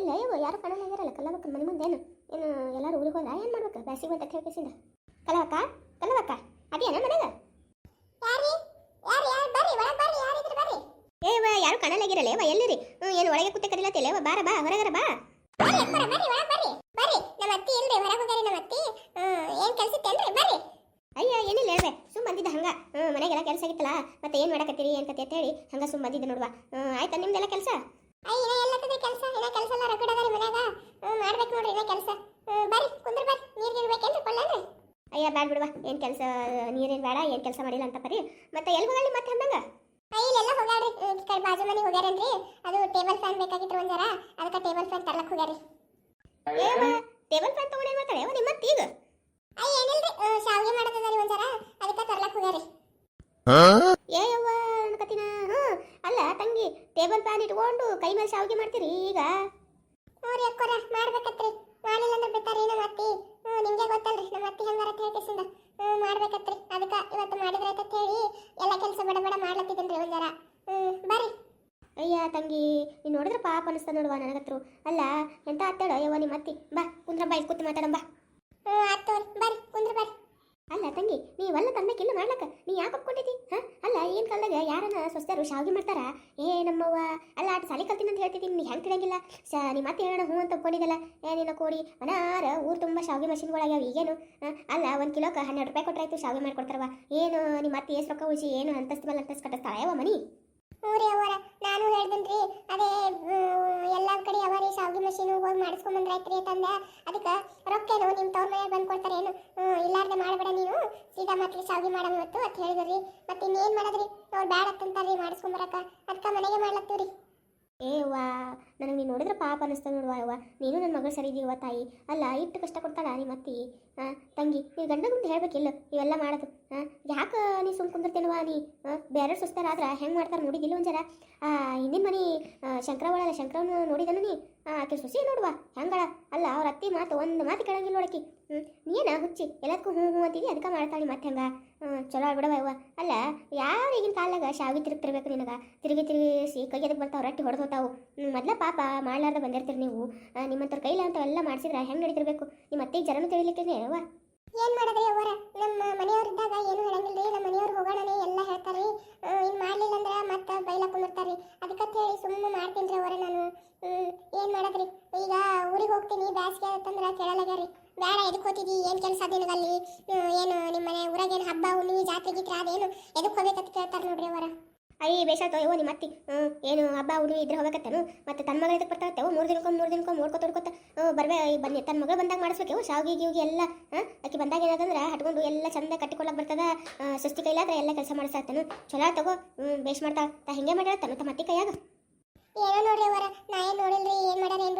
ಇಲ್ಲ ಇವ ಯಾರು ಕಾಣಲ್ಲ ಆಗ್ಯಾರಲ್ಲ ಕಲ್ಲವಕ್ಕ ಮನೆ ಮುಂದೆ ಏನು ಏನು ಎಲ್ಲರೂ ಊರಿಗೆ ಹೋದ್ರ ಏನು ಮಾಡ್ಬೇಕು? ಬ್ಯಾಸಿಗೆ ಅಂತ ಹೇಳ್ಕೇಸಿಂದ. ಕಲವಕ್ಕ ಕಲವಕ್ಕ ಅದೇನ ಮನೆಗ? ಯಾರಿ ಯಾರು ಬರ್ರಿ? ಏವ ಯಾರು ಎಲ್ಲಿರಿ? ಏನು ಒಳಗೆ ಕುತ್ತೆ ಕದಿಲ್ಲ ಬಾರ ಬಾ ಹೊರಗರ ಬಾ. ಬರ್ರಿ ಬರ್ರಿ ಒಳಗೆ ಬರ್ರಿ ಬರ್ರಿ. ನಮ್ಮ ಅತ್ತಿ ಇಲ್ರಿ ಹೊರಗೆ ಹೋಗ್ಯಾರಿ ನಮ್ಮ ಅತ್ತಿ. ಹ್ಮ್, ಏನ್ ಕೆಲ್ಸ ಇತ್ತೇನ್ರಿ ಬರ್ರಿ. ಅಯ್ಯ ಏನಿಲ್ಲ ಹೇಳ್ಬೆ ಸುಮ್ ಬಂದಿದ್ದ ಹಂಗ. ಮನೆಗೆಲ್ಲ ಕೆಲಸ ಆಗಿತ್ತಲ್ಲ ಮತ್ತೆ ಏನು ಮಾಡಕತ್ತೀರಿ ಅಂತ ಅಂತ ಹೇಳಿ ಹಂಗ ಸುಮ್ ಬಂದಿದ್ದೆ ನೋಡುವ. ಆಯ್ತಾ ನಿಮ್ದೆಲ್ಲ ಕೆಲಸ? ಅಯ್ಯ ಇನ್ನ ಎಲ್ಲತ್ತದೆ ಕೆಲಸ ಇನ್ನ ಕೆಲಸ ಎಲ್ಲ ರಗಡ ಅದಾರಿ ಮನ್ಯಾಗ ಹ್ಮ್, ಮಾಡ್ಬೇಕು ನೋಡ್ರಿ ಇನ್ನ ಕೆಲಸ ಬರ್ರಿ ಕುಂದ್ರ ಬರ್ರಿ ನೀರ್ ಗಿರ್ಬೇಕೇನ್ರಿ ಕೊಳ್ಳೇನ್ರಿ ಅಯ್ಯ ಬ್ಯಾಡ ಬಿಡುವ ಏನು ಕೆಲಸ ನೀರೇನು ಬೇಡ ಏನು ಕೆಲಸ ಮಾಡಿಲ್ಲ ಅಂತ ಪರಿ ಮತ್ತೆ ಎಲ್ಲಿ ಹೋಗಲಿ ಮತ್ತೆ ಹಂಗ ಅಯ್ಯ ಇಲ್ಲೆಲ್ಲ ಹೋಗ್ಯಾಡ್ರಿ ಕಡೆ ಬಾಜು ಮನೆ ಹೋಗ್ಯಾರನ್ರಿ? ಅದು ಟೇಬಲ್ ಫ್ಯಾನ್ ಬೇಕಾಗಿತ್ತು ಒಂದರ ಅದಕ್ಕೆ ಟೇಬಲ್ ಫ್ಯಾನ್ ತರ್ಲಕ್ ಹೋಗ್ಯಾರಿ. ಟೇಬಲ್ ಫ್ಯಾನ್ ತಗೊಂಡು ಏನು ಮಾಡ್ತಾಳೆ? ಮತ್ತೆ ಈಗ. ಅಯ್ಯ ಏನಿಲ್ರಿ ಶಾವಿಗೆ ಮಾಡೋದದ ಒಂದ್ ಜರ ಅದಕ್ಕೆ ತರ್ಲಕ್ ಹೋಗ್ಯಾರಿ. ಏ ಯವ್ವ ಅನ್ಕತಿನ ಹ್ಞೂ ಅಲ್ಲ ತಂಗಿ ಟೇಬಲ್ ಫ್ಯಾನ್ ಇಟ್ಕೊಂಡು ಕೈ ಮೇಲೆ ಶಾವಿಗೆ ಮಾಡ್ತೀರಿ ಈಗ? ನೋಡ್ರಿ ಅಕ್ಕೋರ ಮಾಡ್ಬೇಕತ್ರಿ. ಮಾಡಿಲ್ಲ ಅಂದ್ರೆ ಬಿಟ್ಟಾರಿ ನಮ್ಮ ಅತ್ತಿ ಹ್ಞೂ ನಿಮ್ಗೆ ಗೊತ್ತಲ್ರಿ. ನಮ್ಮ ಅತ್ತಿ ಹೆಂಗಾರ ಹೇಳ್ಕೇಸಿಂದ ಹ್ಞೂ ಮಾಡ್ಬೇಕತ್ರಿ. ಅದಕ್ಕೆ ಇವತ್ತು ಮಾಡಿದ್ರೆ ಅಂತ ಹೇಳಿ ಎಲ್ಲ ಕೆಲಸ ಬಡ ಬಡ ಮಾಡ್ಲತ್ತಿದ್ದೀನಿ ಒಂದ್ ಜರ ಹ್ಞೂ ಬರ್ರಿ. ಅಯ್ಯ ತಂಗಿ ನೀನು ನೋಡಿದ್ರೆ ಪಾಪ ಅನಿಸ್ತದ ನೋಡುವ ನನಗತ್ರು. ಅಲ್ಲ ಎಂತ ಅತ್ತಾಳ ಯವ್ವ ನಿಮ್ಮ ಅತ್ತಿ ಬಾ ಕುಂದ್ರ ಬಾಯ್ ಕೂತು ಮಾತಾಡಂ ಬಾ. ಹ್ಞೂ ಆಯ್ತು ಬರ್ರಿ ಕುಂದ್ರ ಬರ್ರಿ. ಅಲ್ಲ ತಂಗಿ ನೀವೆಲ್ಲ ತಂದಕ್ಕಿಲ್ಲ ಮಾಡ್ಲಕ್ಕ? ನೀ ಯಾಕೆ ಒಪ್ಕೊಂಡಿದ್ದಿ? ಹಾ? ಅಲ್ಲ ಏನು ಕಾಲದಾಗ ಯಾರನ್ನ ಸ್ವಸ್ಥರು ಶಾವಿಗೆ ಮಾಡ್ತಾರ? ಏ, ನಮ್ಮವ್ವ, ಅಲ್ಲ, ಆಟ ಸಾಲಿ ಕಲ್ತೀನಿ ಅಂತ ಹೇಳ್ತಿದ್ದೀನಿ, ನೀ ಹೆಂಗೆ ತಿಳಂಗಿಲ್ಲ? ಸ, ನೀ ಮತ್ತೆ ಹೇಳೋಣ ಹ್ಞೂ ಅಂತ ಒಪ್ಕೊಂಡಿದ್ದಲ್ಲ. ಏ ನಿನ್ನ ಕೋಡಿ, ಅನಾರ ಊರು ತುಂಬ ಶಾವಿಗೆ ಮಷಿನ್ಗಳಾಗ್ಯಾವ ಈಗೇನು? ಅಲ್ಲ, ಒಂದು ಕಿಲೋಕ್ಕೆ ಹನ್ನೆರಡು ರೂಪಾಯಿ ಕೊಟ್ಟರೆ ಆಯ್ತು ಶಾವಿಗೆ ಮಾಡ್ಕೊಡ್ತಾರವ ಏನು ನಿಮ್ಮ ಮತ್ತೆ ಎಷ್ಟು ರೊಕ್ಕ ಉಳಿಸಿ, ಏನು ಅಂತಸ್ತು ಮೇಲೆ ಅಂತಸ್ತು ಕಟ್ಟಿಸ್ತಾಳೆ? ಮನಿ? ಹ್ಞೂ ರೀ ಅವರ ನಾನು ಹೇಳ್ದೇನ್ರಿ, ಅದೇ ಎಲ್ಲ ಕಡೆ ಅವರಿ ಶಾವಿಗೆ ಮಷೀನು ಹೋಗಿ ಮಾಡಿಸ್ಕೊಂಬಂದ್ರೆ ಆಯ್ತ್ರಿ ತಂದೆ ಅದಕ್ಕೆ ರೊಕ್ಕೇನು ನಿಮ್ಮ ತವ್ರ ಮನೆಗೆ ಬಂದು ಕೊಡ್ತಾರೆ ಏನು ಇಲ್ಲಾರ್ದೆ ಮಾಡಬೇಡ ನೀನು. ಸೀದಾ ಮತ್ತೆ ಶಾವಿಗೆ ಮಾಡಮ್ ಇವತ್ತು, ಅಂತ ಹೇಳಿದ್ರಿ. ಮತ್ತೆ ಇನ್ನೇನು ಮಾಡೋದ್ರಿ? ಅವ್ರು ಬ್ಯಾಡ ಅಂತಂತಾರ್ರಿ ಮಾಡಿಸ್ಕೊಂಬರಕ ಅದಕ್ಕೆ ಮನೆಗೆ ಮಾಡ್ಲತ್ತೀವ್ರಿ. ಏ ವಾ ನನಗೆ ನೀನು ನೋಡಿದ್ರೆ ಪಾಪ ಅನಿಸ್ತದೆ ನೋಡುವ ಯವ್ವ ನೀನು ನನ್ನ ಮಗಳು ಸರಿ ಇದೀವ ತಾಯಿ. ಅಲ್ಲ ಇಟ್ಟು ಕಷ್ಟ ಕೊಡ್ತಾಳ ನಿಮ್ಮ ಅತ್ತಿ ಆ, ತಂಗಿ ನೀವು ಗಂಡ ಮುಂದೆ ಹೇಳ್ಬೇಕಿಲ್ಲ? ಇವೆಲ್ಲ ಮಾಡೋದು. ಯಾಕೆ ನೀ ಸುಮ್ ಕುಂದಿರ್ತೇನವ ನೀ? ಬೇರೆ ಸುಸ್ತಾರಾದ್ರೆ ಹೆಂಗೆ ಮಾಡ್ತಾರೆ ನೋಡಿದಿಲ್ಲ ಒಂಜರ ಹಿಂದಿನ ಮನೆ ಶಂಕರ ಒಳಗೆ ಶಂಕರನ ನೋಡಿದನು ನೀ? ಆಕೆ ಸೊಸಿ ನೋಡುವ ಹೆಂಗಳ? ಅಲ್ಲ ಅವ್ರ ಅತ್ತಿ ಮಾತು ಒಂದು ಮಾತು ಕೇಳಂಗಿಲ್ಲ ನೋಡಕಿ ಹ್ಞೂ ನೀನ ಹುಚ್ಚಿ? ಎಲ್ಲದಕ್ಕೂ ಹ್ಞೂ ಹ್ಞೂ ಅಂತಿದ್ದಿ ಅದಕ್ಕೆ ಮಾಡ್ತಾಳೆ ಮತ್ತೆ ಹಂಗೆ? ಚಲೋ ಆಗ್ಬಿಡವ ಅಲ್ಲ ಯಾವ ಈಗಿನ ಕಾಲಾಗ ಶಾವಿಗೆ ತಿರುಗ್ತಿರ್ಬೇಕು ನಿನಗೆ? ತಿರುಗಿ ತಿರುಗಿಸಿ ಕೈ ಎದಕ್ಕೆ ಬರ್ತಾವ, ರೊಟ್ಟಿ ಹೊಡೆದು ಹೋಗ್ತಾವು ಮೊದಲ ಪಾಪ ಮಾಡ್ಲಾರ್ದ ಬಂದಿರ್ತೀರಿ ನೀವು. ನಿಮ್ಮಂಥವ್ರ ಕೈಲ ಅಂತವೆಲ್ಲ ಮಾಡ್ಸಿದ್ರೆ ಹೆಂಗೆ ನಡೀತಿರ್ಬೇಕು? ನಿಮ್ಮ ಅತ್ತೆಗೆ ಜನನು ತಿಳಿಲಿಕ್ಕೆ ಅವ್ವ? ಏನು ಮಾಡೋದ್ರಿ ಅವರ ನಮ್ಮ ಮನೆಯವ್ರಿದ್ದಾಗ ಏನು ಹೇಳಂಗಿಲ್ರಿ, ನಮ್ಮ ಮನೆಯವ್ರು ಹೋಗೋಣನೇ ಎಲ್ಲ ಹೇಳ್ತಾರ್ರಿ ಇನ್ ಮಾಡ್ಲಿಲ್ಲ ಅಂದ್ರ ಮತ್ತ ಬೈಲ ಕುಂದಿರ್ತಾರ್ರಿ ಅದಕ್ಕಂತ ಹೇಳಿ ಸುಮ್ಮನೆ ಮಾಡ್ತೀನಿ ಅವರ ನಾನು ಹ್ಮ್, ಏನ್ ಮಾಡೋದ್ರಿ ಈಗ ಊರಿಗೆ ಹೋಗ್ತೀನಿ ಬ್ಯಾಸ್ಗೆ ಆತಂದ್ರ ಕೇಳಲಾಗ್ಯಾರಿ ಬೇಡ ಎದಕ್ ಹೋತಿದಿ ಏನ್ ಏನು ನಿಮ್ಮ ಮನೆ ಊರಾಗ ಏನು ಹಬ್ಬ ಹುಣ್ಣಿಮೆ ಜಾತ್ರೆ ಗೀತ್ರೆ ಅದೇನು? ಎದಕ್ಕೆ ಹೋಗ್ಬೇಕಂತ ಕೇಳ್ತಾರೆ ನೋಡ್ರಿ ಅವರ. ಅಯ್ಯ ಬೇಸಾಯ್ತು ಅಯ್ಯೋ ನಿಮ್ಮ ಅತ್ತಿ ಏನು ಹಬ್ಬ ಹುಡುಗಿ ಇದ್ರೆ ಹೋಗಕತ್ತೇನು ಮತ್ತೆ ತನ್ನ ಮಗಳು ಇದಕ್ಕೆ ಬರ್ತಾವೆ ಮೂರು ದಿನಕ್ಕೊಮ್ಮೆ ಮೂರು ದಿನಕ್ಕೊಮ್ಮೆ ನೋಡ್ಕೊತ ನೋಡ್ಕೊತ. ಬರ್ಬೇ ಬನ್ನಿ ತನ್ನ ಮಗಳು ಬಂದಾಗ ಮಾಡಿಸ್ಬೇಕು? ಶಾವಿಗೆ ಗಿವಿಗೆ ಎಲ್ಲ ಅಕ್ಕಿ ಬಂದಾಗ ಏನಾದಂದ್ರೆ ಹಟ್ಕೊಂಡು ಎಲ್ಲ ಚಂದ ಕಟ್ಟಿಕೊಳ್ಳಕ್ಕೆ ಬರ್ತದ ಸುಸ್ತಿ ಕೈಲಾದ್ರೆ ಎಲ್ಲ ಕೆಲಸ ಮಾಡಿಸ್ತಾನು ಚಲೋ ತಗೋ ಬೇಸ್ ಮಾಡ್ತಾ ತಾ ಹಿಂಗೆ ಮಾಡ್ಯಾಳ ತನ್ನ ತಮ್ಮ ಅತ್ತಿ ಕೈಯಾಗ. ಏನೋ ನೋಡ್ರಿ ಅವರ ನಾ ಏನ್ ನೋಡಿಲ್ರಿ ಏನ್ ಮಾಡ್ಯಾರ ಏನ್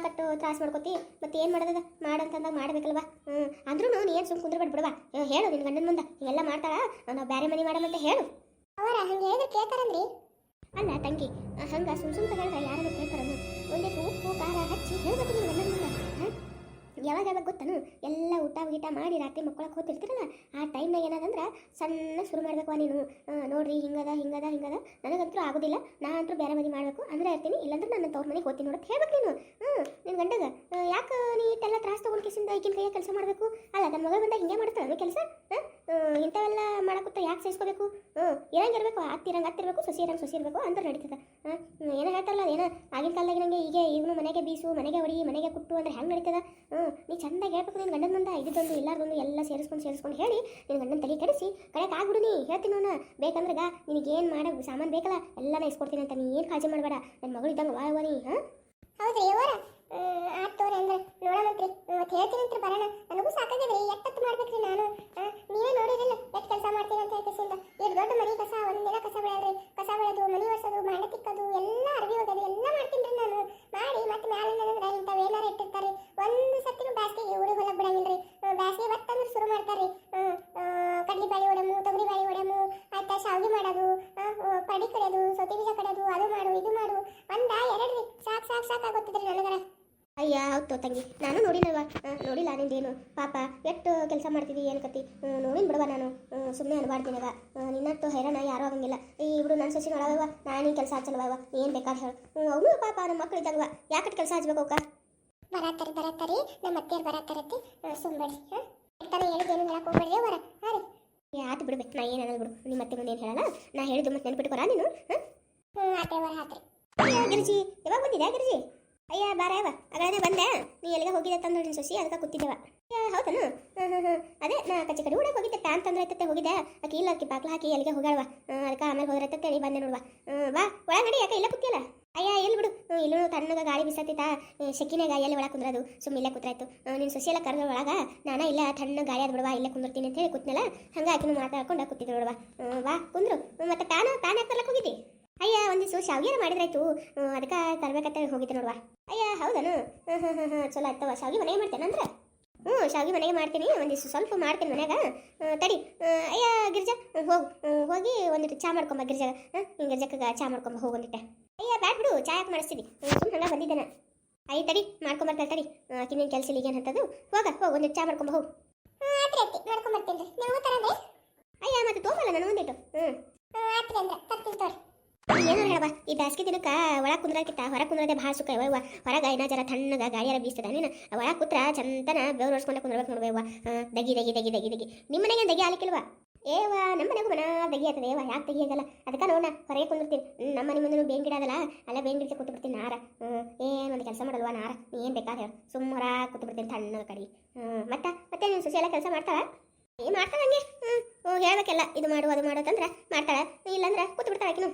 ಯಾಕಟ್ಟು ತ್ರಾಸ ಮಾಡ್ಕೋತಿ ಮತ್ತೆ ಏನು ಮಾಡೋದದ ಮಾಡಂತಂದಾಗ ಮಾಡ್ಬೇಕಲ್ವಾ? ಹ್ಞೂ ಅಂದ್ರೂ ನೀ ಏನು ಸುಮ್ ಕುಂದ್ರಬೇಡ ಬಿಡುವ ಹೇಳು ನಿನ್ನ ಗಂಡನ ಮುಂದೆ. ಎಲ್ಲ ಮಾಡ್ತಾಳ ನಾವು ಬೇರೆ ಮನೆ ಮಾಡಮಂತ ಹೇಳು. ಅವರ ಹಂಗೆ ಹೇಳಿದ್ರೆ ಕೇಳ್ತಾರಂದ್ರಿ? ಅಲ್ಲ ತಂಗಿ ಹಂಗೆ ಸುಮ್ ಹೇಳಿದ್ರೆ ಯಾರನ್ನು ಕೇಳ್ತಾರನ್ನು ಒಂದೇ ಉಪ್ಪು ಖಾರ ಹಚ್ಚಿ ಹೇಳ್ಬೇಕು ನಿನ್ನ ಗಂಡನ ಮುಂದೆ. ಯಾವಾಗ ಯಾವಾಗ ಗೊತ್ತನು? ಎಲ್ಲ ಊಟ ಗೀಟ ಮಾಡಿ ರಾತ್ರಿ ಮಕ್ಕಳಕ್ಕೆ ಹೋಗ್ತಿರ್ತೀರಲ್ಲ, ಆ ಟೈಮ್ನಾಗ ಏನಾದಂದ್ರೆ ಸಣ್ಣ ಶುರು ಮಾಡ್ಬೇಕು ನೀನು. ನೋಡ್ರಿ ಹಿಂಗದ ಹಿಂಗದ ಹಿಂಗದ. ನನಗಂತೂ ಆಗೋದಿಲ್ಲ. ನಾ ಅಂತೂ ಬೇರೆ ಮನೆ ಮಾಡಬೇಕು. ಅಂದ್ರೆ ಇರ್ತೀನಿ. ಇಲ್ಲಾಂದ್ರೆ ನನ್ನ ತವ್ರ ಮನೆಗೆ ಹೋಗ್ತೀನಿ ನೋಡಕ್ಕೆ ಹೇಳ್ಬೇಕು ನೀನು. ಹ್ಞೂ ನಿನ್ನ ಗಂಡಗ. ಯಾಕೆ ನೀ ಇಟ್ಟೆಲ್ಲ ತ್ರಾಸ ತೊಗೊಂಡು ಕಿಸಿಂದ ಈಗಿನ ಕೈಯಾಗ ಕೆಲಸ ಮಾಡಬೇಕು? ಅಲ್ಲ ನನ್ನ ಮಗಳು ಬಂದಾಗ ಹಿಂಗೆ ಮಾಡ್ತಾಳೆ ಕೆಲಸ? ಇಂಥವೆಲ್ಲ ಮಾಡಕುತ್ತ ಯಾಕೆ ಸೇರಿಸ್ಕೋಬೇಕು ಹ್ಞೂ ಇರಂಗಿರ್ಬೇಕು ಹತ್ತಿರಂಗೆ ಹತ್ತಿರಬೇಕು ಸೊಸಿ ಇರಂಗೆ, ಸೊಸಿ ಇರಬೇಕು ಅಂದ್ರೆ ನಡೀತದೆ. ಏನೋ ಹೇಳ್ತಾರಲ್ಲ ಏನೋ ಆಗಿನ ಕಾಲದಾಗ ನನಗೆ ಈಗ ಈಗಲೂ ಮನೆಗೆ ಬೀಸು, ಮನೆಗೆ ಹೊಡಿ, ಮನೆಗೆ ಕುಟ್ಟು ಅಂದ್ರೆ ಹೆಂಗೆ ನಡೀತದ? ಹ್ಞೂ ನೀ ಚಂದಾಗಿ ಹೇಳ್ಬೇಕು ನಿನ್ನ ಗಂಡನ ಮುಂದೆ ಇದ್ದೊಂದು ಇಲ್ಲಾರ್ದೊಂದು ಎಲ್ಲ ಸೇರಿಸ್ಕೊಂಡು ಸೇರಿಸ್ಕೊಂಡು ಹೇಳಿ ನಿನ್ನ ಗಂಡನ ತಲೆ ಕೆಡಿಸಿ ಕಡೆಗೆ ಆಗ್ಬಿಡು ನೀ, ಹೇಳ್ತೀನಿ ಬೇಕಂದ್ರಗ ಬೇಕಂದ್ರೆ ನಿನಗೆ ಏನು ಮಾಡೋ ಸಾಮಾನು ಬೇಕಲ್ಲ ಎಲ್ಲ ನಾ ಇಸ್ಕೊಡ್ತೀನಿ ಅಂತ ನೀ ಏನು ಕಾಳಜಿ ಮಾಡಬೇಡ. ನನ್ನ ಮಗಳು ಇದ್ದಂಗೆ ವಾ ನೀ, ಹಾಂ? ಹೌದ್ರಿ ಅವರ ಆತೋರಿ ಅಂದ್ರೆ ನೋಡಮಂತ್ರಿ ಮತ್ತೆ ಹೇಳ್ತೀನಿ ಅಂತ ಬರೋಣ. ನನಗೂ ಸಾಕಾಗಿದ್ರಿ ಎಟ್ಟತ್ತು ಮಾಡ್ಬೇಕ್ರಿ ನಾನು. ನೀವೇ ನೋಡಿರಿಲ್ಲ ಎಷ್ಟು ಕೆಲಸ ಮಾಡ್ತೀನಿ ಅಂತ ಹೇಳ್ತೀನಿ ಎಷ್ಟು ದೊಡ್ಡ ಮನೆ ಕಸ ಒಂದಿನ ಕಸ ಬೆಳೆಯಲ್ರಿ ಕಸ ಬೆಳೆದು, ಮನೆ ಒರೆಸೋದು ಮಾಡ ತಿಕ್ಕೋದು, ಎಲ್ಲ ಅರ್ವಿ ಹೋಗೋದು ಎಲ್ಲ ಮಾಡ್ತೀನಿ ನಾನು. ಮಾಡಿ ಮತ್ತೆ ಮ್ಯಾಲಿಂದ ಅಂದ್ರೆ ಇಟ್ಟಿರ್ತಾರೆ ಒಂದು ಸತಿನೂ ಬ್ಯಾಸ್ಗೆಗೆ ಊರಿಗೆ ಹೊಲಕ್ಕೆ ಬಿಡಂಗಿಲ್ರಿ ಆ, ಬ್ಯಾಸ್ಗೆ ಬತ್ತಂದ್ರೆ ಶುರು ಮಾಡ್ತಾರೆ ಕಡ್ಲಿ ಬಾಳಿ ಹೊಡಮು ತೊಗರಿ ಬಾಳಿ ಹೊಡಮು ಆಯ್ತಾ ಶಾವಿಗೆ ಮಾಡೋದು ಆ, ಆ, ಪಡಿ ಕಡಿಯೋದು ಸೌತೆ ಬೀಜ ಕಡಿಯೋದು ಅದು ಮಾಡು ಇದು ಮಾಡು ಒಂದ ಎರಡ್ರಿ ಸಾಕ್ ಸಾಕ್ ಸಾಕಾಗೋತಿದ್ರಿ ನನಗರ ಅಯ್ಯ ಅಯ್ಯ ಹೌದು ತಂಗಿ. ನಾನು ನೋಡಿನಲ್ವ? ನೋಡಿಲ್ಲ ನಿಂದೇನು? ಪಾಪ ಎಷ್ಟು ಕೆಲಸ ಮಾಡ್ತಿದ್ದಿ ಏನು ಕತಿ? ನೋಡಿನ ಬಿಡುವ ನಾನು. ಸುಮ್ಮನೆ ಅನ್ಬಾರ್ದಿನವ. ನಿನ್ನಟ್ಟು ಹೈರಾಣ ಯಾರೂ ಆಗಂಗಿಲ್ಲ. ಈ ಇಬ್ರು ನನ್ನ ಸೊಸಿನ ಒಳಗವ ನಾನು ಕೆಲಸ ಹಚ್ಚಲ್ವ ಏನು ಬೇಕಾದ್ರೆ ಹೇಳು. ಅವನು ಪಾಪ ನಮ್ಮ ಮಕ್ಳು ಇದ್ದಂಗವ ಯಾಕಟ್ಟು ಕೆಲಸ ಹಚ್ಬೇಕು ಅವಕ್ಕ? ಬರತ್ತರಿ ಬರತ್ತರಿ. ನಮ್ಮ ಅತ್ತೆಯರು ಬರತ್ತರತ್ತಿ. ಸುಮ್ಮಡಿ ಹಾಂ. ತಾನೇ ಹೇಳಿದ್ದೇನು ಹೇಳಕ್ ಹೋಗ್ಬೇಡಿ ಬರ ಹಾಂ ರೀ. ಆತು ಬಿಡ್ಬೇಕು ನಾ ಏನು ಅನ್ನೋದು ಬಿಡು. ನಿಮ್ಮ ಅತ್ತೆ ಮುಂದೆ ಏನು ಹೇಳಲ್ಲ? ನಾ ಹೇಳಿದ್ದು ಮತ್ತೆ ನೆನ್ಪಿಟ್ಕೊರ ನೀನು? ಹಾಂ? ಹ್ಞೂ ಆತ್ರಿ ಗಿರ್ಜಿ ಯಾವಾಗ ಬಂದಿದ್ಯಾ ಗಿರ್ಜಿ? ಅಯ್ಯ ಬಾರ ಯಾವ ಅಗಳೇ ಬಂದೆ. ನೀ ಎಲ್ಲಿಗೆ ಹೋಗಿದ್ದೆ ತಂದು ನಿನ್ನ ಸೊಸಿ ಅದಕ್ಕೆ ಕೂತಿದ್ದೆವ. ಹೌದನು? ಅದೇ, ನಾ ಕಚ್ಚಿ ಕಡೆ ಹುಡುಗ ಹೋಗಿದ್ದೆ. ಪ್ಯಾನ್ ತಂದ್ರೆ ಐತತ್ತೆ ಹೋಗಿದ್ದೆ. ಆಕಿ ಇಲ್ಲ, ಆಕಿ ಬಾಕ್ಲ ಹಾಕಿ ಎಲ್ಲಿಗೆ ಹೋಗಾಳವ. ಅದಕ್ಕೆ ಆಮೇಲೆ ಹೋದ್ರತ್ತೆ ಹೇಳಿ ಬಂದೆ ನೋಡುವ. ಬಾ. ಒಳಗೆ ನಡಿ, ಯಾಕೆ ಇಲ್ಲ ಕೂತಿಯಲ್ಲ? ಅಯ್ಯ ಎಲ್ಲಿ ಬಿಡು. ಇಲ್ಲೂ ತಣ್ಣಗ ಗಾಳಿ ಬಿಸತ್ತಿತ್ತ ಶೆಕಿನಾಗ ಎಲ್ಲಿ ಒಳಗೆ ಕುಂದ್ರದು? ಸುಮ್ಮ ಇಲ್ಲೇ ಕೂತ್ರಾಯ್ತು. ನಿನ್ನ ಸೊಸಿ ಎಲ್ಲ ಕರ್ದ ಒಳಗ? ನಾನ ಇಲ್ಲ ತಣ್ಣ ಗಾಳಿ ಅದು ಬಿಡುವ ಇಲ್ಲೇ ಕುಂದಿರ್ತೀನಿ ಅಂತ ಹೇಳಿ ಕೂತ್ನಲ್ಲ? ಹಂಗೆ ಆಕಿನೂ ಮಾತಾಡ್ಕೊಂಡು ಕೂತಿದ್ರು ನೋಡುವ. ಬಾ, ಕುಂದ್ರು. ಮತ್ತೆ ಪ್ಯಾನ್ ಪ್ಯಾನ್ ಹಾಕ್ತರ್ಲಕ್ಕೆ ಹೋಗಿದ್ದಿ? ಅಯ್ಯ ಒಂದಿವ್ಸ ಶಾವಿಗೆ ಮಾಡಿದ್ರಾಯ್ತು. ಅದಕ್ಕೆ ತರ್ಬೇಕಂತ ಹೋಗಿದ್ದೆ ನೋಡುವ. ಅಯ್ಯ, ಹೌದನು? ಹಾಂ ಹಾಂ ಹಾಂ ಹಾಂ ಚಲೋ ಆಯ್ತವ ಶಾವಿಗೆ ಮನೆಗೆ ಮಾಡ್ತೇನೆ ಅಂದ್ರೆ? ಹ್ಞೂ ಶಾವಿಗೆ ಮನೆಗೆ ಮಾಡ್ತೀನಿ. ಒಂದಿವ್ಸ ಸ್ವಲ್ಪ ಮಾಡ್ತೀನಿ ಮನ್ಯಾಗ. ತಡಿ. ಅಯ್ಯ, ಗಿರ್ಜಾ ಹೋಗು. ಹೋಗಿ ಒಂದಿಟ್ಟು ಚಾ ಮಾಡ್ಕೊಂಬ ಗಿರ್ಜಾಗ ಹಾಂ ಗಿರ್ಜಕ್ಕೆ ಚಾ ಮಾಡ್ಕೊಂಬ ಹೋಗೊಂದಿಟ್ಟೆ ಅಯ್ಯ, ಬ್ಯಾಡ್ ಬಿಡು, ಚಾ ಯಾಕೆ ಮಾಡಿಸ್ತೀನಿ ಸುಮ್ಮನೆ ಹಂಗೆ ಬಂದಿದ್ದೇನೆ. ಅಯ್ಯ, ತಡಿ ಮಾಡ್ಕೊಂಬರ್ತಾರೆ ತಡಿ. ಆಕಿನೇನು ಕೆಲಸ ಇಲ್ಲ ಏನಂತದ್ದು ಹೋಗ, ಹೋಗಿ, ಒಂದಿಟ್ಟು ಚಾ ಮಾಡ್ಕೊಂಬ, ಹೋಗು. ಆಯ್ತು ಆಯ್ತು ಮಾಡ್ಕೊಂಬರ್ತೀನಿ ಅಯ್ಯ, ಮತ್ತೆ ತೋಮಲ್ಲ ನಾನು ಒಂದಿಟ್ಟು. ಹ್ಞೂ ಆತ್ರಿ ಅಂದ್ರೆ, ತರ್ತೀನಿ ತೋರಿ ಏನೋ ಹೇಳವ ಈ ಬ್ಯಾಸ್ಗಿ ದಿನಕ್ಕ ಒಳ ಕುಂದ್ರಕ್ಕಿಂತ ಹೊರ ಕುಂದ್ರದೆ ಭಾಳ ಸುಖ ಇವ ಹೊರಗ ಏನ ಜರ ತಣ್ಣಗ ಗಾಳಿಯಾರ ಬೀಸ್ತದ ನೀನು. ಒಳ ಕೂತ್ರ ಚಂತನ ಬೆವ್ರು ಹೊಡ್ಸ್ಕೊಂಡೆ ಕುಂದ್ರಬೇಕು ನೋಡ್ಬೇವ ದಗಿ ದಗಿ ದಗಿ ದಗಿ ದಗಿ. ನಿಮ್ಮ ಮನೆಗೆ ದಗಿ ಆಲಿಕ್ಕಿಲ್ವಾ ಏವ ನಮ್ಮ ಮನೆಗೂ ಮನ ದಗಿ ಆಗ್ತದೆ ಏವ ಯಾಕೆ ದಗಿ ಆಗಲ್ಲ? ಅದಕ್ಕೆ ನೋಡ ಹೊರಗೆ ಕುಂದಿರ್ತೀನಿ. ನಮ್ಮ ಮನೆ ಮುಂದೆ ಗಿಡ ಅದಲ್ಲ, ಅಲ್ಲ ಬೆಂಕಿ ಗಿಡಕ್ಕೆ ಕೂತು ಬಿಡ್ತೀನಿ, ನಾರ. ಏನು ಒಂದು ಕೆಲಸ ಮಾಡಲ್ವಾ, ನಾರ? ನೀ ಏನು ಬೇಕಾದ ಹೇಳು. ಸುಮ್ಮರ ಕೂತು ಬಿಡ್ತೀನಿ, ತಣ್ಣಗ ಕಡಿ. ಮತ್ತೆ, ಮತ್ತ ನೀನು ಎಲ್ಲ ಕೆಲಸ ಮಾಡ್ತಾಳ? ಏ ಮಾಡ್ತಾಳ ಹಂಗೆ ಹ್ಞೂ ಹೇಳ್ಬೇಕೆಲ್ಲ. ಇದು ಮಾಡು, ಅದು ಮಾಡೋದಂದ್ರೆ ಮಾಡ್ತಾಳ. ಇಲ್ಲಾಂದ್ರೆ ಕೂತು ಬಿಡ್ತಾಳೆ ಆಕಿನು.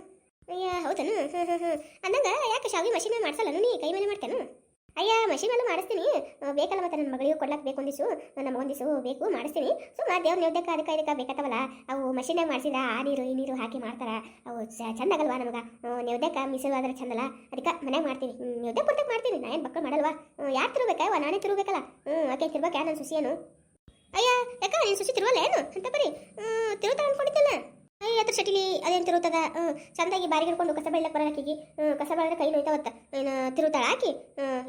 ಅಯ್ಯ ಹೌದನು? ಹಾಂ ಹಾಂ ಹಾಂ ಅಂದಂಗೆ ಯಾಕೆ ಶಾವಿ ಮಷಿನ್ ಮೇಲೆ ಮಾಡ್ಸಲ್ಲ ನೀ ಕೈ ಮೇಲೆ ಮಾಡ್ತೇನು? ಅಯ್ಯ ಮಷಿನ್ ಮೇಲೆ ಮಾಡಿಸ್ತೀನಿ. ಬೇಕಲ್ಲ ಮತ್ತೆ ನನ್ನ ಮಗಳಿಗೂ ಕೊಡ್ಲಕ್ಕೆ ಬೇಕು ಒಂದಿಸು ನನ್ನ ಮಗೊಂದಿಸು ಬೇಕು ಮಾಡಿಸ್ತೀನಿ. ಸುಮ್ಮ ದೇವ್ರ ನೈವೇದ್ಯಕ್ಕೆ ಅದಕ್ಕೆ ಇದಕ್ಕೆ ಬೇಕಾತವಲ್ಲ? ಅವು ಮಷಿನಾಗ ಮಾಡಿಸಿದ ಆ ನೀರು ಈ ನೀರು ಹಾಕಿ ಮಾಡ್ತಾರ. ಅವು ಚಂದ ಆಗಲ್ವಾ ನಮ್ಗೆ? ನೈವೇದ್ಯಕ್ಕೆ ಮೀಸಲು ಆದ್ರೆ ಚಂದಲ್ಲ? ಅದಕ್ಕೆ ಮನ್ಯಾಗ ಮಾಡ್ತೀನಿ. ಹ್ಮ್, ಪುರ್ತಕ್ಕೆ ಮಾಡ್ತೀನಿ. ನಾ ಏನು ಮಕ್ಕಳು ಮಾಡಲ್ವಾ? ಯಾರು ತಿರ್ಬೇಕವ ನಾನೇ ತಿರುಬೇಕಲ್ಲ? ಹ್ಞೂ ಆಕೆ ತಿರ್ಬೇಕಾ ನನ್ನ ಸುಸಿಯೇನು? ಅಯ್ಯ ಯಾಕ ನೀನು ಸುಸಿ ತಿರುವಲ್ಲ ಏನು ಅಂತ ಬರೀ ತಿರುತ್ತಾ ಅನ್ಕೊಂಡಿದ್ದಲ್ಲ? ಅದ್ರ ಶಟಿಲಿ ಅದೇನು ತಿರುತ್ತದ ಹ್ಞೂ ಚಂದಾಗಿ ಬಾರಿ ಹಿಡ್ಕೊಂಡು ಕಸ ಬೆಳ್ಳಕ್ಕೆ ಬರೋಕಿಗೆ ಹ್ಞೂ ಕಸ ಬೆಳೆದ್ರೆ ಕೈ ನೋಯ್ತಾವತ್ತ. ಏನು ತಿರುತ್ತಾಳ ಹಾಕಿ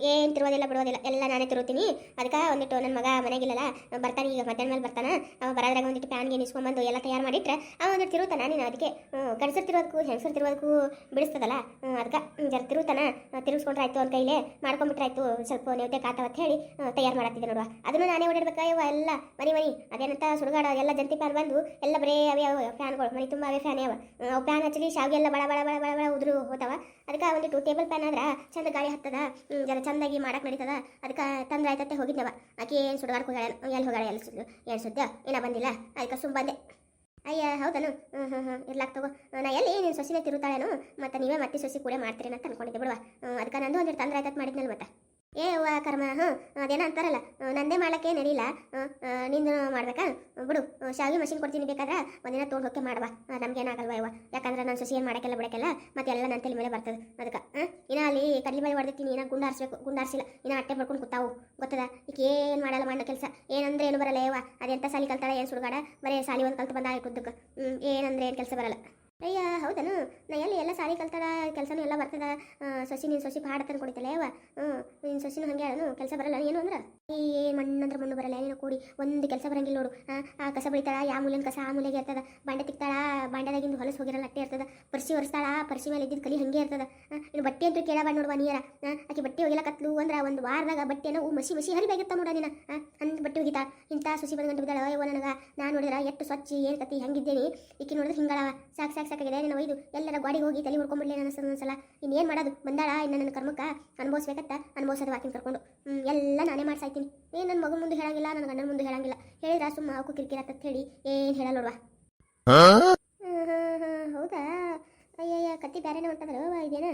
ಏನು ತಿರುವುದಿಲ್ಲ ಬಿಡೋದಿಲ್ಲ ಎಲ್ಲ ನಾನೇ ತಿರುತ್ತೀನಿ ಅದಕ್ಕೆ ಒಂದಿಟ್ಟು ನನ್ನ ಮಗ ಮನೆಗಿಲ್ಲಲ್ಲ, ಬರ್ತಾನೆ ಈಗ ಮಧ್ಯಾಹ್ನ ಮೇಲೆ ಬರ್ತಾನೆ. ಅವ ಬರೋದ್ರಾಗ ಒಂದಿಟ್ಟು ಪ್ಯಾನ್ಗೆ ನಿಸ್ಕೊಂಬಂದು ಎಲ್ಲ ತಯಾರು ಮಾಡಿಟ್ರೆ ಅವ ಒಂದಿಟ್ಟು ತಿರುತ್ತಾನ ನೀನು ಅದಕ್ಕೆ ಗಂಡಸರು ತಿರೋದಕ್ಕೂ ಹೆಂಗಸರು ತಿರೋದಕ್ಕೂ ಬಿಡಿಸ್ತದಲ್ಲ? ಅದಕ್ಕೆ ಜರ ತಿರುತ್ತಾನ ತಿರುಗಿಸ್ಕೊಂಡ್ರೆ ಆಯ್ತು ಅವ್ನ ಕೈಲೇ ಮಾಡ್ಕೊಂಡ್ಬಿಟ್ರೆ ಆಯ್ತು ಸ್ವಲ್ಪ ನೈವೇದ್ಯ ಕಾತಾವತ್ತ ಹೇಳಿ ತಯಾರು ಮಾಡತ್ತಿದ್ದೆ ನೋಡುವ. ಅದನ್ನು ನಾನೇ ಓಡಾಡ್ಬೇಕಾ? ಇವ ಎಲ್ಲ ಮನಿ ಮನಿ ಅದೇನಂತ ಸುಡುಗಾಡ, ಎಲ್ಲ ಜಂತಿ ಪ್ಯಾನ್ ಬಂದು, ಎಲ್ಲ ಬರೇ ಅವೇ, ಅವ ಫ್ಯಾನ್ಗಳು ಮನಿ ತುಂಬ ಅವೇ ಫ್ಯಾನೇ ಅವ. ಅವು ಫ್ಯಾನ್ ಹಚ್ಚಲಿ, ಶಾವಿಗೆ ಎಲ್ಲ ಬಡ ಬಡ ಬಡ ಬಡ ಬಡ ಉದುರು ಹೋತಾವ. ಅದಕ್ಕೆ ಒಂದಿಟ್ಟು ಟೇಬಲ್ ಫ್ಯಾನ್ ಆದ್ರೆ ಚಂದ ಗಾಳಿ ಹತ್ತದ ಜರ ಚಂದಾಗಿ ಮಾಡಕ್ ನಡೀತದ. ಅದಕ್ಕೆ ತಂದ್ರೆ ಆಯ್ತತ್ತೆ ಹೋಗಿದ್ನವ. ಆಕೆ ಏನು ಸುಡುಗಾಡ್ಕೊ ಎಲ್ಲಿ ಹೋಗಾಳೆ ಎಲ್ಲಿ ಸುದ್ದು ಏನು ಸುದ್ದ ಏನ ಬಂದಿಲ್ಲ. ಅದಕ್ಕೆ ಸುಮ್ಮ ಬಂದೆ. ಅಯ್ಯ, ಹೌದನು? ಹ್ಞೂ ಹ್ಞೂ ಹ್ಞೂ ಇರ್ಲಾಕ್ ತಗೋ. ನಾ ಎಲ್ಲಿ ನೀನು ಸೊಸಿನೇ ತಿರುತ್ತಾಳೇನು ಮತ್ತು ನೀವೇ ಮತ್ತೆ ಸೊಸಿ ಕೂಡ ಮಾಡ್ತೀರಿ ಅಂತ ಅನ್ಕೊಂಡಿದ್ದೆ ಬಿಡುವ. ಅದಕ್ಕೆ ನಂದು ಒಂದಿಟ್ಟು ತಂದ್ರೆ ಆಯ್ತತ್ ಮಾಡಿದ್ನಲ್ಲ ಮತ್ತೆ. ಏ ಅವ್ವ ಕರ್ಮ ಹ್ಞೂ ಅದೇನೋ ಅಂತಾರಲ್ಲ ನಂದೇ ಮಾಡ್ಲಿಕ್ಕೆ ನಡೀಲ್ಲ ನಿಂದು ಮಾಡ್ಬೇಕಾ? ಬಿಡು ಶಾವಿ ಮಷಿನ್ ಕೊಡ್ತೀನಿ ಬೇಕಾದ್ರೆ ಒಂದಿನ ತೊಗೊಂಡು ಹೋಗಿ ಮಾಡುವ. ನಮ್ಗೇನಾಗಲ್ವ ಇವ? ಯಾಕಂದ್ರೆ ನಾನು ಸೊಸಿ ಏನು ಮಾಡಕ್ಕೆಲ್ಲ ಬಿಡೋಕ್ಕೆಲ್ಲ, ಮತ್ತೆ ಎಲ್ಲ ನನ್ನ ತಲೆ ಮೇಲೆ ಬರ್ತದೆ ಅದಕ್ಕೆ ಇನ್ನ ಅಲ್ಲಿ ಕಡ್ಲಿ ಮೇಲೆ ಹೊಡೆದಿರ್ತೀನಿ ಇನ್ನ ಗುಂಡಾರಿಸ್ಬೇಕು ಗುಂಡಾರಿಸಿಲ್ಲ ಇನ್ನ ಅಟ್ಟೆ ಬರ್ಕೊಂಡು ಕೂತಾವು, ಗೊತ್ತದ? ಈಗ ಏನು ಮಾಡಲ್ಲ ಮಾಡೋ ಕೆಲಸ? ಏನಂದ್ರೆ ಏನು ಬರಲ್ಲ ಯವ್ವ ಅದೆಂತ ಸಾಲಿ ಕಲ್ತಾಳೆ, ಏನು ಸುಡುಗಾಡ? ಬರೀ ಸಾಲಿ ಒಂದು ಕಲ್ತು ಬಂದ ಹ್ಞೂ ಏನಂದ್ರೆ ಏನು ಕೆಲಸ ಬರಲ್ಲ. ಅಯ್ಯ ಹೌದನು? ನಾ ಎಲ್ಲಿ ಎಲ್ಲ ಸಾರಿ ಕಲ್ತಾರ ಕೆಲಸನೂ ಎಲ್ಲ ಬರ್ತದ. ಸೊಸಿ ನೀನು ಸೊಸಿ ಪಾಡ ತಂದು ಕೊಡಿತಲ್ಲ ಯಾವ ಹ್ಞೂ ನಿನ್ನ ಸೊಸಿನೂ ಹಂಗೆ ಕೆಲಸ ಬರಲ್ಲ ಏನು ಅಂದ್ರೆ? ಈ ಮಣ್ಣಂದ್ರೆ ಮಣ್ಣು ಬರಲ್ಲ ಏನೇನೋ ಕೂಡಿ ಒಂದು ಕೆಲಸ ಬರಂಗಿಲ್ಲ ನೋಡು. ಆ, ಕಸ ಬೆಳಿತಾಳ ಯಾವ ಮೂಲೆನ ಕಸ ಆ ಮೂಲೆಗೆ ಇರ್ತದ. ಬಾಂಡೆ ತಿಕ್ತಾಳ ಬಾಂಡೆದಾಗಿಂದು ಹೊಲಸು ಹೋಗಿರಲ್ಲ ಅಟ್ಟೆ ಇರ್ತದ. ಪರ್ಸಿ ಒರೆಸ್ತಾಳ ಪರ್ಸಿ ಮೇಲೆ ಇದ್ದಿದ್ದು ಕಲಿ ಹಂಗೆ ಇರ್ತದ. ಇನ್ನು ಬಟ್ಟೆ ಅಂತೂ ಕೇಳಬೇಡ ನೋಡುವ ನೀರ ಆಕೆ ಬಟ್ಟೆ ಒಗಿಲ ಕತ್ಲು ಅಂದ್ರೆ ಒಂದು ವಾರದಾಗ ಬಟ್ಟೆನ ಅವು ಮಸಿ ಮಸಿ ಹರಿಬೇಕಿತ್ತ ನೋಡ ನೀನು. ಅಂದ್ ಬಟ್ಟೆ ಒಗಿತಾ ಇಂಥ ಸೊಸಿ ಬಂದು ಗಂಟು ಬಿದ್ದಾಳ ನನಗೆ. ನಾನು ನೋಡಿದ್ರ ಎಷ್ಟು ಸ್ವಚ್ಛ ಏನು ಕತಿ ಹೆಂಗಿದ್ದೇನೆ. ಈಕೆ ನೋಡಿದ್ರೆ ಹಿಂಗಳವ. ಸಾಕು ಸಾಕು ಸಾಕಾಗಿದೆ ನೀನು ಒಯ್ದು ಎಲ್ಲರ ಗಾಡಿಗೆ ಹೋಗಿ ತಲೆ ಹುಡ್ಕೊಂಡ್ಬಿಡ್ಲಿ ಅನಿಸ್ತದ ಒಂದ್ಸಲ. ಇನ್ನೇನು ಮಾಡೋದು? ಬಂದಾಳ? ಇನ್ನು ನನ್ನ ಕರ್ಮಕ್ಕೆ ಅನುಭವಿಸ್ಬೇಕತ್ತ? ಅನುಭವಿಸೋದು ವಾಕಿಂಗ್ ಕರ್ಕೊಂಡು. ಹ್ಮ್, ಎಲ್ಲ ನಾನೇ ಮಾಡ್ಸಾಯ್ತೀನಿ. ಏನು ನನ್ನ ಮಗನ ಮುಂದೆ ಹೇಳಂಗಿಲ್ಲ ನನ್ನ ಗಂಡನ ಮುಂದೆ ಹೇಳಂಗಿಲ್ಲ. ಹೇಳಿದ್ರೆ ಸುಮ್ಮ ಅವಕ್ಕೂ ಕಿರಿಕಿರಿ ಅಂತ ಹೇಳಿ. ಏನು ಹೇಳಲ್ಲ ನೋಡ್ವಾ. ಹೌದಾ? ಅಯ್ಯಯ್ಯ ಕತ್ತಿ ಬ್ಯಾರೇನೆ ಹೊಂಟದ್ರ ಇದೇನ?